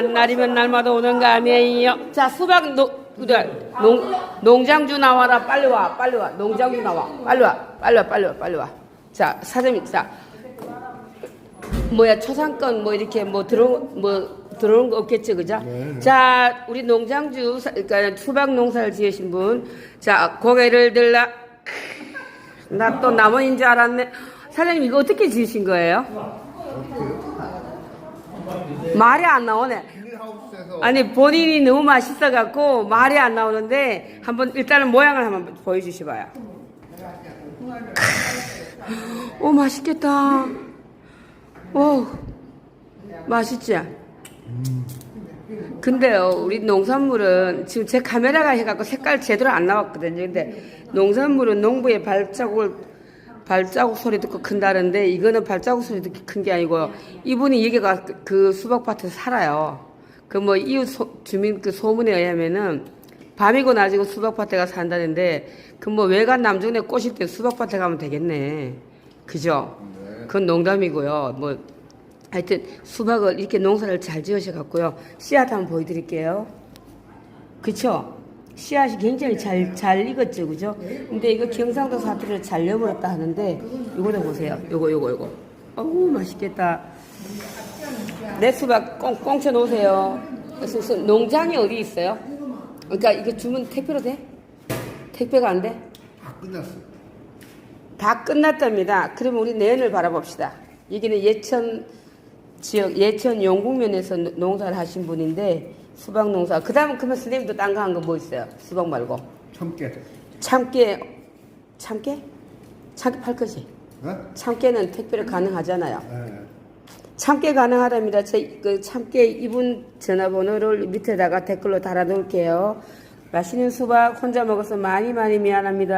날이면 날마다 오는 거 아니에요? 자, 수박 그들, 농, 농장주 나와라. 빨리 와, 빨리 와. 농장주 나와. 빨리 와, 빨리 와, 빨리 와, 빨리 와. 자, 사장님, 자. 뭐야, 초상권 뭐 이렇게 뭐 들어온, 뭐 들어온 거 없겠죠, 그죠? 자, 우리 농장주, 사- 그러니까 수박 농사를 지으신 분. 자, 고개를 들라. 나 또 남원인 줄 알았네. 사장님, 이거 어떻게 지으신 거예요? 말이 안 나오네. 아니 본인이 너무 맛있어 갖고 말이 안 나오는데 한번 일단은 모양을 한번 보여주시봐요. 오 맛있겠다. 오 맛있지? 근데요 우리 농산물은 지금 제 카메라가 해갖고 색깔 제대로 안 나왔거든요. 근데 농산물은 농부의 발자국을 발자국 소리 듣고 큰다는데 이거는 발자국 소리 듣기 큰 게 아니고 이분이 여기가 그- 그 수박밭에서 살아요. 그 뭐 이웃 소- 주민 그 소문에 의하면은 밤이고 낮이고 수박밭에 가서 산다는데 그 뭐 외관 남중에 꼬실 때 수박밭에 가면 되겠네. 그죠? 그건 농담이고요. 뭐 하여튼 수박을 이렇게 농사를 잘 지으셔 갖고요. 씨앗 한번 보여드릴게요. 그쵸? 씨앗이 굉장히 잘, 잘 익었죠, 그죠? 근데 이거 경상도 사투리를 잘 내버렸다 하는데, 요거도 보세요. 요거, 요거, 요거. 어우, 맛있겠다. 내 수박 꽁, 꽁쳐 놓으세요. 그래서 농장이 어디 있어요? 그러니까 이거 주문 택배로 돼? 택배가 안 돼? 다 끝났어. 다 끝났답니다. 그러면 우리 내년을 바라봅시다. 여기는 예천 지역, 예천 용국면에서 노- 농사를 하신 분인데, 수박 농사. 그 다음은 그러면 선생님도 딴 거 한 거 뭐 있어요? 수박 말고. 참깨. 참깨, 참깨? 참깨 팔 거지? 어? 참깨는 택배로 가능하잖아요. 예. 참깨 가능하답니다. 저, 그 참깨 이분 전화번호를 밑에다가 댓글로 달아 놓을게요. 맛있는 수박 혼자 먹어서 많이 많이 미안합니다.